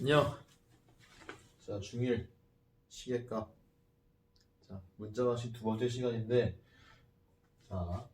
안녕. 자, 중1 시계값. 자, 문자방식 두 번째 시간인데, 자,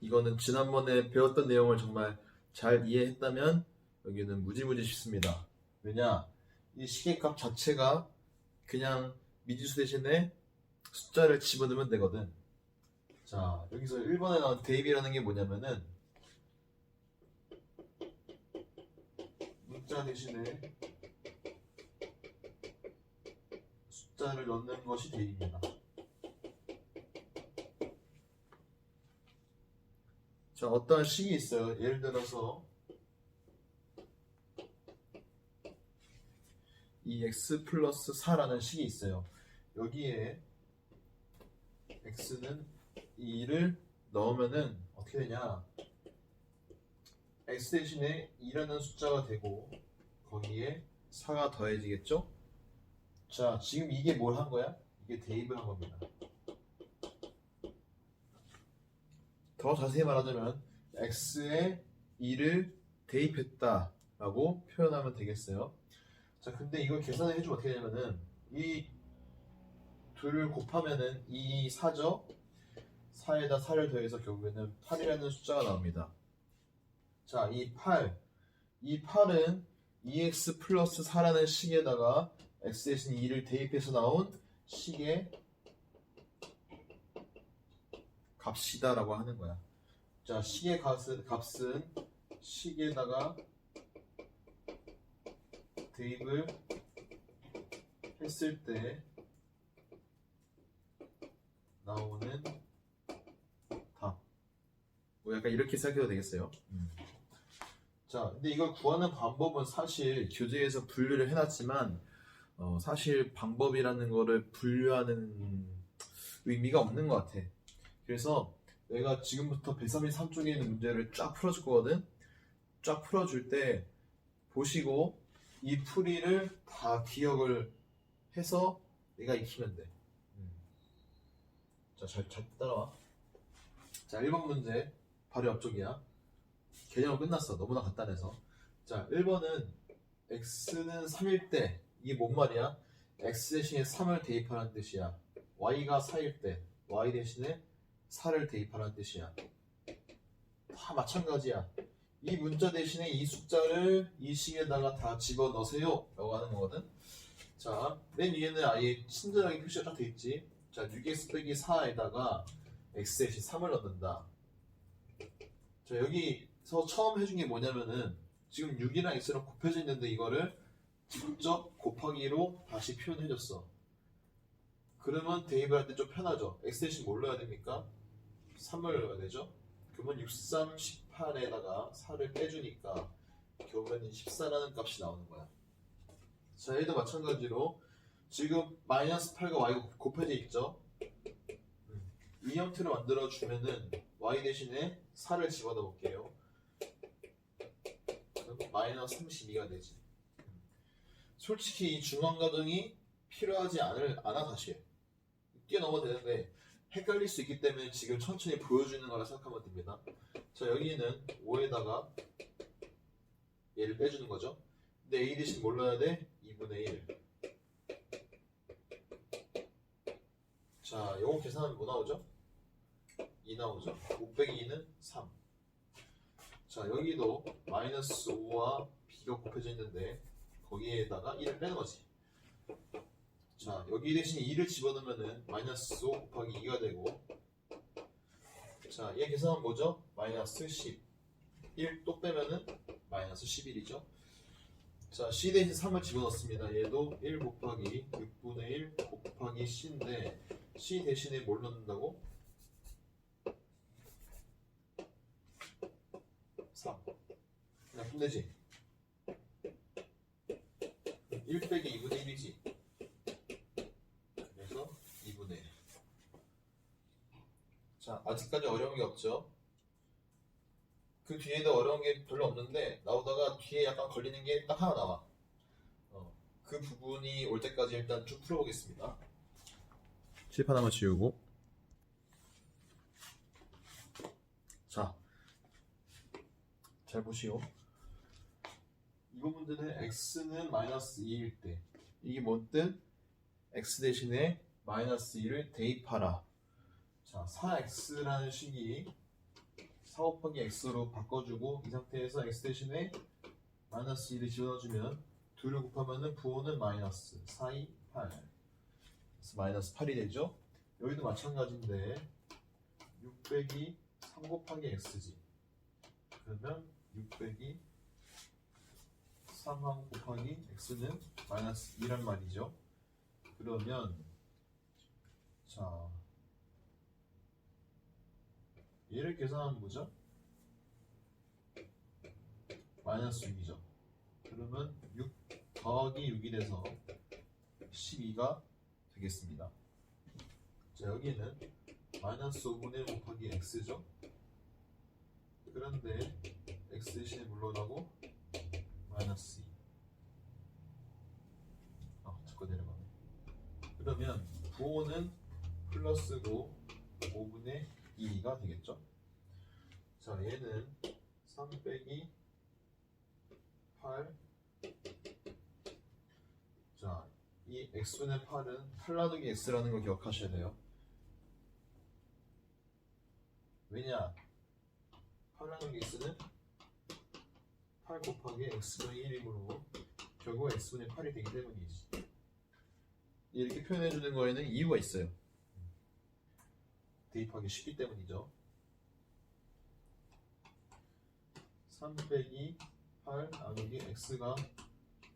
이거는 지난번에 배웠던 내용을 정말 잘 이해했다면, 여기는 무지무지 쉽습니다. 왜냐, 이 시계값 자체가 그냥 미지수 대신에 숫자를 집어넣으면 되거든. 자, 여기서 1번에 나온 대입이라는 게 뭐냐면은, 문자 대신에 숫자를 넣는 것이 대입입니다. 자, 어떠한 식이 있어요. 예를 들어서 이 x 플러스 4라는 식이 있어요. 여기에 x는 2를 넣으면은 어떻게 되냐? X 대신에 2라는 숫자가 되고 거기에 4가 더해지겠죠? 자, 지금 이게 뭘 한 거야? 이게 대입을 한 겁니다. 더 자세히 말하자면 x에 2를 대입했다라고 표현하면 되겠어요. 자, 근데 이걸 계산을 해주면 어떻게 되냐면은 이 둘을 곱하면은 이 4죠? 4에다 4를 더해서 결국에는 8이라는 숫자가 나옵니다. 자, 이 8. 이 8은 2x 플러스 4라는 식에다가 x 대신 2를 대입해서 나온 식의 값이다라고 하는 거야. 자, 식의 값은, 값은 식에다가 대입을 했을 때 나오는 답. 뭐 약간 이렇게 생각해도 되겠어요. 자, 근데 이걸 구하는 방법은 사실 교재에서 분류를 해놨지만 어, 사실 방법이라는 거를 분류하는 의미가 없는 것 같아. 그래서 내가 지금부터 133 쪽에 있는 문제를 쫙 풀어줄 거거든. 쫙 풀어줄 때 보시고 이 풀이를 다 기억을 해서 내가 익히면 돼. 음. 자, 잘, 잘 따라와. 자, 1번 문제 바로 옆쪽이야. 개념은 끝났어. 너무나 간단해서. 자, 1번은 x는 3일 때 이게 뭔 말이야? x 대신에 3을 대입하라는 뜻이야. y가 4일 때 y 대신에 4를 대입하라는 뜻이야. 다 마찬가지야. 이 문자 대신에 이 숫자를 이 식에다가 다 집어 넣으세요. 라고 하는 거거든. 자, 맨 위에는 아예 친절하게 표시가 딱 돼 있지. 자, 6x 빼기 4에다가 x 대신 3을 넣는다. 자, 여기서 처음 해준 게 뭐냐면은 지금 6이랑 x랑 곱해져 있는데 이거를 직접 곱하기로 다시 표현해줬어. 그러면 대입을 할 때 좀 편하죠. x 대신 뭘 넣어야 됩니까? 3을 넣어야 되죠. 그러면 6, 3, 18에다가 4를 빼주니까 결국에는 14라는 값이 나오는 거야. 자, 얘도 마찬가지로 지금 마이너스 8과 y가 곱해져 있죠. 음, 이 형태로 만들어 주면은 y 대신에 4를 집어넣어 볼게요. 마이너스 32가 되지. 솔직히 이 중앙 가정이 필요하지 않을 않아 사실 뛰어넘어도 되는데 헷갈릴 수 있기 때문에 지금 천천히 보여주는 거라 생각하면 됩니다. 자 여기는 5에다가 얘를 빼주는 거죠. 근데 a 대신 뭘 넣어야 돼? 2분의 1. 자 요거 계산하면 뭐 나오죠? 2 나오죠. 5 빼기 2는 3. 자 여기도 마이너스 5와 b가 곱해져 있는데 거기에다가 1을 빼는 거지. 자, 여기 대신 2를 집어넣으면은 마이너스 5 곱하기 2가 되고 자, 얘 계산하면 뭐죠? 마이너스 10 1 또 빼면은 마이너스 11이죠 자, c 대신 3을 집어넣습니다 얘도 1 곱하기 6분의 1 곱하기 c인데 c 대신에 뭘 넣는다고? 3 그냥 끝내지 1 빼기 2분의 1이지 그래서 2분의 1. 자, 아직까지 어려운 게 없죠? 그 뒤에도 어려운 게 별로 없는데, 나오다가 뒤에 약간 걸리는 게 딱 하나 나와. 어, 그 부분이 올 때까지 일단 쭉 풀어보겠습니다. 칠판 한번 지우고. 자, 잘 보시오. 이번 문제는 x는 마이너스 2일 때 이게 뭔 뜻? x 대신에 마이너스 2를 대입하라. 자, 4x라는 식이 4 곱하기 x로 바꿔주고 이 상태에서 x 대신에 마이너스 2를 집어넣어주면 2를 곱하면은 부호는 마이너스 4, 2, 8 그래서 마이너스 8이 되죠? 여기도 마찬가지인데 6 빼기 3 곱하기 x지 그러면 6 빼기 3 곱하기 x는 마이너스 2란 말이죠. 그러면 자 얘를 계산하면 뭐죠? 마이너스 6이죠. 그러면 6 더하기 6이 돼서 12가 되겠습니다. 자 여기는 마이너스 5분의 1 곱하기 x죠. 그런데 x 대신에 물러나고 마이너스 2 아, 자꾸 내려가네 그러면 부호는 플러스고 5분의 2가 되겠죠 자 얘는 3 빼기 8 자, 이 x분의 8은 8 나누기 x라는 걸 기억하셔야 돼요. 왜냐? 8 나누기 x는 8 곱하기 x분의 1이므로 결국 x분의 8이 되기 때문이지. 이렇게 표현해 주는 거에는 이유가 있어요. 대입하기 쉽기 때문이죠. 3 빼기 8 나누기 x가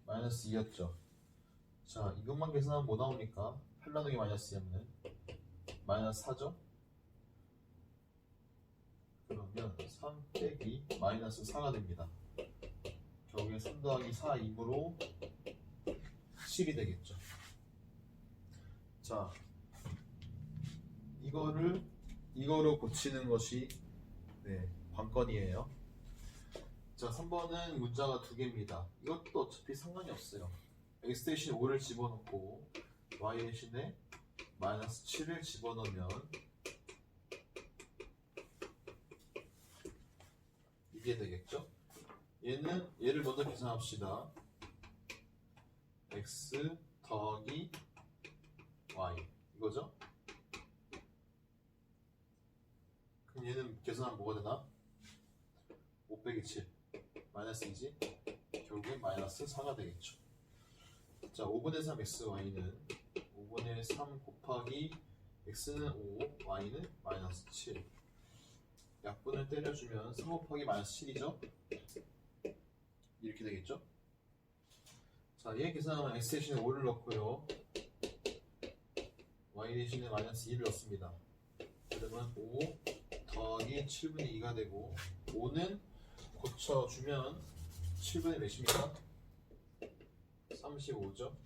마이너스 2였죠. 자, 이것만 계산하면 뭐 나옵니까? 8 나누기 마이너스 2하면 마이너스 4죠? 그러면 3 빼기 마이너스 4가 됩니다. 결국에 3 더하기 4이므로 7이 되겠죠. 자, 이거를 이거로 고치는 것이 네, 관건이에요. 자, 3번은 문자가 두 개입니다. 이것도 어차피 상관이 없어요. x 대신 5를 집어넣고 y 대신에 마이너스 7을 집어넣으면 이게 되겠죠? 얘는 얘를 먼저 계산합시다. x 더하기 y 이거죠? 그럼 얘는 계산하면 뭐가 되나? 5 빼기 7 마이너스 2지? 결국엔 마이너스 4가 되겠죠. 자, 5분의 3 xy는 5분의 3 곱하기 x는 5, y는 마이너스 7. 약분을 때려주면 3 곱하기 마이너스 7이죠? 이렇게 되겠죠? 자, 얘 계산하면 x 대신에 5를 넣고요. y 대신에 마이너스 2를 넣습니다. 그러면 5 더하기 7분의 2가 되고 5는 고쳐주면 7분의 몇입니까? 35죠.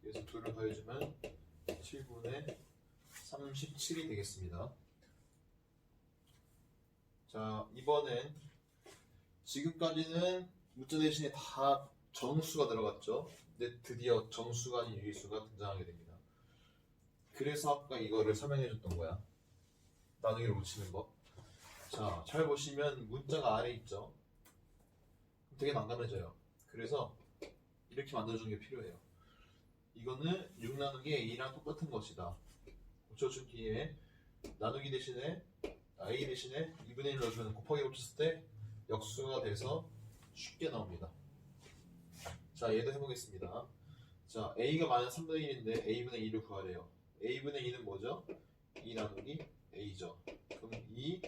그래서 2를 더해주면 7분의 37이 되겠습니다. 자, 이번엔 지금까지는 문자 대신에 다 정수가 들어갔죠. 근데 드디어 정수가 아닌 유리수가 등장하게 됩니다. 그래서 아까 이거를 설명해 줬던 거야. 나누기를 붙이는 법. 자, 잘 보시면 문자가 아래 있죠. 되게 난감해져요. 그래서 이렇게 만들어주는 게 필요해요. 이거는 6 나누기 a랑 똑같은 것이다. 뒤에 나누기 대신에 a 대신에 2분의 1 넣어주면 곱하기 붙였을 때 역수가 돼서 쉽게 나옵니다. 자, 얘도 해보겠습니다. 자, a가 마이너스 3분의 1인데 a분의 2를 구하래요. a분의 2는 뭐죠? 2 나누기 a죠. 그럼 2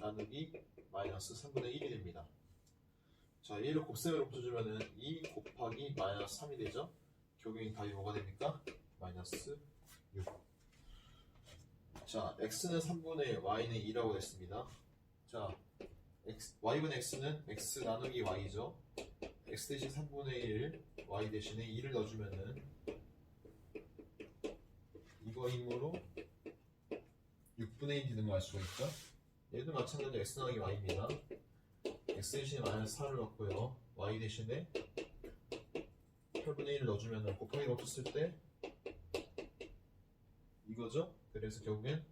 나누기 마이너스 3분의 1이 됩니다. 자, 얘를 곱셈으로 붙여주면은 2 곱하기 마이너스 3이 되죠? 결국엔 답이 뭐가 됩니까? 마이너스 6. 자, x는 3분의 1, y는 2라고 했습니다. 자, x, y분의 x는 x 나누기 y죠? x 대신 3분의 1, y 대신에 2를 넣어주면은 이거이므로 6분의 1이 되는 걸 알 수가 있죠? 얘도 마찬가지로 x 나누기 y입니다. x 대신에 마이너스 4를 넣고요. y 대신에 8분의 1을 넣어주면 곱하기 없었을 때 이거죠? 그래서 결국엔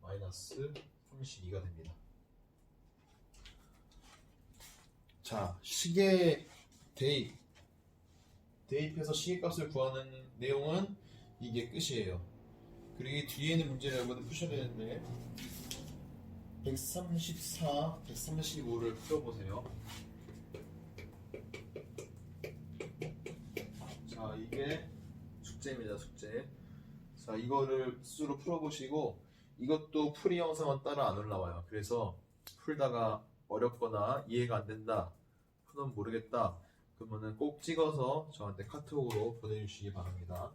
마이너스 32가 됩니다. 자, 식의 대입 대입해서 시계값을 구하는 내용은 이게 끝이에요. 그리고 이 뒤에 있는 문제를 여러분들 푸셔야 되는데 134, 135를 풀어보세요. 자, 이게 숙제입니다, 숙제. 자, 이거를 스스로 풀어보시고 이것도 풀이 영상은 따라 안 올라와요. 그래서 풀다가 어렵거나 이해가 안 된다, 푸는 모르겠다, 그러면은 꼭 찍어서 저한테 카톡으로 보내주시기 바랍니다.